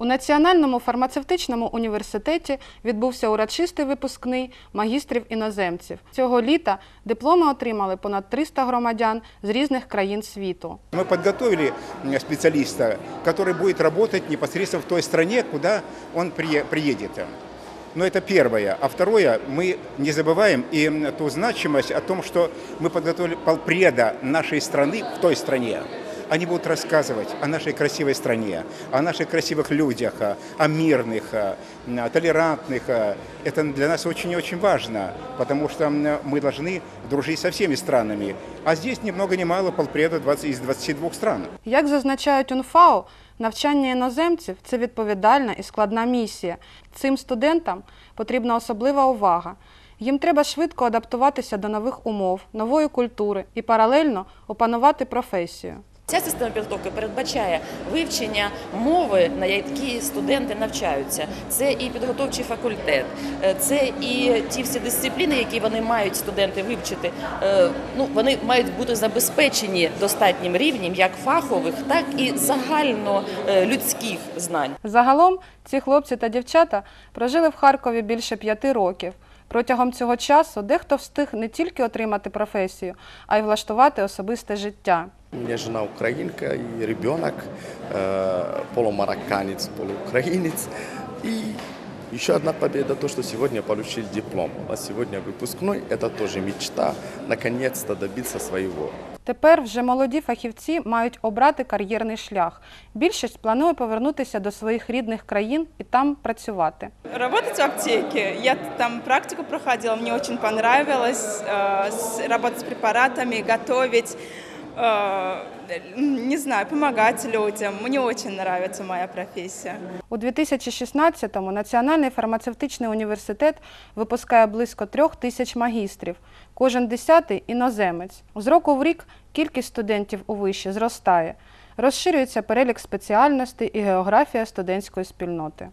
У Національному фармацевтичному університеті відбувся урочистий випускний магістрів іноземців. Цього літа дипломи отримали понад 300 громадян з різних країн світу. Мы подготовили м, специалиста, который будет работать непосредственно в той стране, куда он прие- приедет. Но это первое. А второе, мы не забываем и м, ту значимость о том, что мы подготовили полпреда нашей страны в той стране. Они будут рассказывать о нашей красивой стране, о наших красивых людях, а, о мирных, а, м, толерантных. а. Это для нас очень-очень важно, потому что м, мы должны дружить со всеми странами. А здесь ни много ни мало полпреда 20 из 22 стран. Як зазначають УНФАО, навчання іноземців це відповідальна і складна місія. Цим студентам потрібна особлива увага. Їм треба швидко адаптуватися до нових умов, нової культури і паралельно опанувати професію. Ця система підготовки передбачає вивчення мови, на якій студенти навчаються. Це і підготовчий факультет, е, це і ті всі дисципліни, які вони мають студенти вивчити. Е, Ну вони мають бути забезпечені достатнім рівнем як фахових, так і загально е, знань. Загалом ці хлопці та дівчата прожили в Харкові більше п'яти років. Протягом цього часу дехто встиг не тільки отримати професію, а й влаштувати особисте життя. У меня жена украинка и ребенок, э, полумарокканец, полуукраинец. И еще одна победа, то, что сегодня получили диплом. А сегодня выпускной, это тоже мечта, наконец-то добиться своего. Тепер вже молоді фахівці мають обрати кар'єрний шлях. Більшість планує повернутися до своїх рідних країн і там працювати. Работать в аптеке. Я там практику проходила, мені дуже понравилось. э, Работать с препаратами, готовить, не знаю, помогать людям. Мне очень нравится моя профессия. У 2016-му Національний фармацевтичний університет випускає близько трьох тисяч магістрів. Кожен десятий іноземець. З року в рік кількість студентів у виші зростає. Розширюється перелік спеціальностей і географія студентської спільноти.